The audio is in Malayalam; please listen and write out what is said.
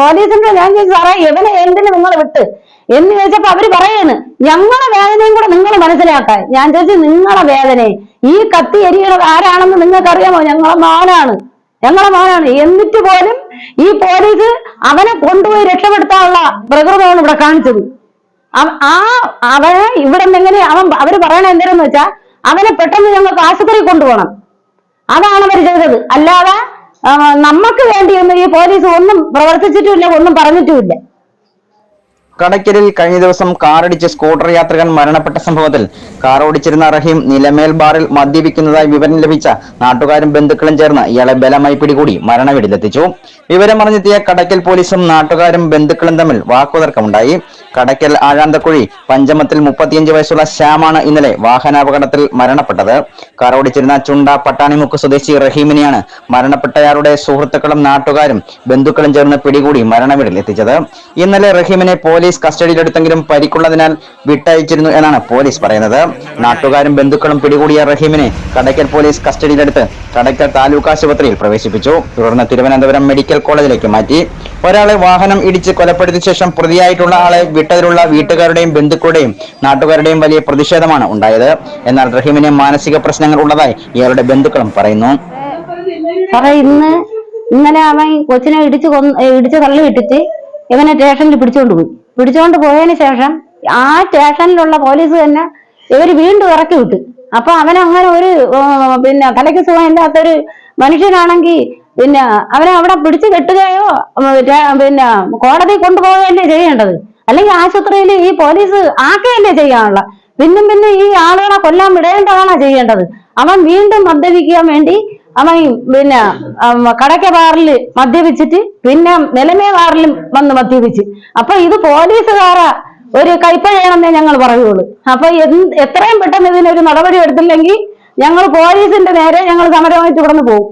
പോലീസിന്റെ ഞാൻ ചോദിച്ചു സാറേ ഇവനെ എന്തിന് നിങ്ങൾ വിട്ട്? എന്ന് ചോദിച്ചപ്പോ അവർ പറയാണ് ഞങ്ങളെ വേദനയും കൂടെ നിങ്ങൾ മനസ്സിലാക്കാൻ. ഞാൻ ചോദിച്ചു നിങ്ങളെ വേദന ഈ കത്തി എരിയണത് ആരാണെന്ന് നിങ്ങൾക്ക് അറിയാമോ ഞങ്ങളെ മോനാണ്. ഞങ്ങളെ മോനാണ്. എന്നിട്ട് പോലും ഈ പോലീസ് അവനെ കൊണ്ടുപോയി രക്ഷപ്പെടുത്താനുള്ള പ്രകൃതമാണ് ഇവിടെ കാണിച്ചത്. ആ അവനെ ഇവിടെ എങ്ങനെ അവൻ അവർ പറയണ എന്തെന്ന് വെച്ചാ അവനെ പെട്ടെന്ന് ഞങ്ങൾക്ക് ആശുപത്രി കൊണ്ടുപോകണം. അതാണ് അവർ ചെയ്തത്. അല്ലാതെ നമുക്ക് വേണ്ടിയൊന്നും ഈ പോലീസ് ഒന്നും പ്രവർത്തിച്ചിട്ടുമില്ല ഒന്നും പറഞ്ഞിട്ടുമില്ല. കടയ്ക്കലിൽ കഴിഞ്ഞ ദിവസം കാറടിച്ച് സ്കൂട്ടർ യാത്രികൻ മരണപ്പെട്ട സംഭവത്തിൽ കാർ ഓടിച്ചിരുന്ന റഹീം നിലമേൽ ബാറിൽ മദ്യപിക്കുന്നതായി വിവരം ലഭിച്ച നാട്ടുകാരും ബന്ധുക്കളും ചേർന്ന് ഇയാളെ ബലമായി പിടികൂടി മരണവീടിലെത്തിച്ചു. വിവരം അറിഞ്ഞെത്തിയ കടയ്ക്കൽ പോലീസും നാട്ടുകാരും ബന്ധുക്കളും തമ്മിൽ വാക്കുതർക്കമുണ്ടായി. കടയ്ക്കൽ ആഴാന്തക്കുഴി പഞ്ചമത്തിൽ മുപ്പത്തിയഞ്ച് വയസ്സുള്ള ശ്യാമാണ് ഇന്നലെ വാഹനാപകടത്തിൽ മരണപ്പെട്ടത്. കാർ ഓടിച്ചിരുന്ന ചുണ്ട പട്ടാണിമുക്ക് സ്വദേശി റഹീമിനെയാണ് മരണപ്പെട്ടയാളുടെ സുഹൃത്തുക്കളും നാട്ടുകാരും ബന്ധുക്കളും ചേർന്ന് പിടികൂടി മരണവീടിൽ എത്തിച്ചത്. ഇന്നലെ റഹീമിനെ പോലീസ് കസ്റ്റഡിയിലെടുത്തെങ്കിലും പരിക്കുള്ളതിനാൽ വിട്ടയച്ചിരുന്നു എന്നാണ് പോലീസ് പറയുന്നത്. നാട്ടുകാരും ബന്ധുക്കളും പിടികൂടിയ റഹീമിനെ കടയ്ക്കൽ പോലീസ് കസ്റ്റഡിയിലെടുത്ത് കടയ്ക്കൽ താലൂക്ക് ആശുപത്രിയിൽ പ്രവേശിപ്പിച്ചു. തുടർന്ന് തിരുവനന്തപുരം മെഡിക്കൽ കോളേജിലേക്ക് മാറ്റി. ഒരാളെ വാഹനം ഇടിച്ച് കൊലപ്പെടുത്തിയ ശേഷം പ്രതിയായിട്ടുള്ള ആളെ വിട്ടതിലുള്ള വീട്ടുകാരുടെയും ബന്ധുക്കളുടെയും നാട്ടുകാരുടെയും വലിയ പ്രതിഷേധമാണ് ഉണ്ടായത്. എന്നാൽ റഹീമിന് മാനസിക പ്രശ്നങ്ങൾ ഉള്ളതായി ഇയാളുടെ ബന്ധുക്കളും പറയുന്നു. സാറേ ഇന്ന് ഇന്നലെ അവൻ കൊച്ചിനെ ഇടിച്ച് കൊന്ന് ഇടിച്ച് തള്ളി ഇട്ടിട്ട് ഇവനെ സ്റ്റേഷനിൽ പിടിച്ചോണ്ട് പോയി. പിടിച്ചോണ്ട് പോയതിന് ശേഷം ആ സ്റ്റേഷനിലുള്ള പോലീസ് തന്നെ ഇവർ വീണ്ടും ഇറക്കി വിട്ടു. അപ്പൊ അവൻ അങ്ങനെ ഒരു പിന്നെ തലയ്ക്ക് സുഖം ഇല്ലാത്തൊരു മനുഷ്യനാണെങ്കിൽ പിന്നെ അവനെ അവിടെ പിടിച്ചു കെട്ടുകയോ പിന്നെ കോടതി കൊണ്ടുപോവുകയല്ലേ ചെയ്യേണ്ടത്? അല്ലെങ്കിൽ ആശുപത്രിയിൽ ഈ പോലീസ് ആക്കുകയല്ലേ ചെയ്യാനുള്ള? പിന്നും പിന്നെ ഈ ആളുകളെ കൊല്ലാൻ വിടേണ്ടതാണോ ചെയ്യേണ്ടത്? അവൻ വീണ്ടും മദ്യപിക്കാൻ വേണ്ടി അവൻ പിന്നെ കടക്ക ബാറിൽ മദ്യപിച്ചിട്ട് പിന്നെ നിലമേ ബാറിലും വന്ന് മദ്യപിച്ച്. അപ്പൊ ഇത് പോലീസുകാരാ ഒരു കൈപ്പഴയണമെന്നേ ഞങ്ങൾ പറയുള്ളൂ. അപ്പൊ എത്രയും പെട്ടെന്ന് ഇതിനൊരു നടപടി എടുത്തില്ലെങ്കിൽ ഞങ്ങൾ പോലീസിന്റെ നേരെ ഞങ്ങൾ സമരമായിട്ട് ഇവിടെ നിന്ന് പോകും.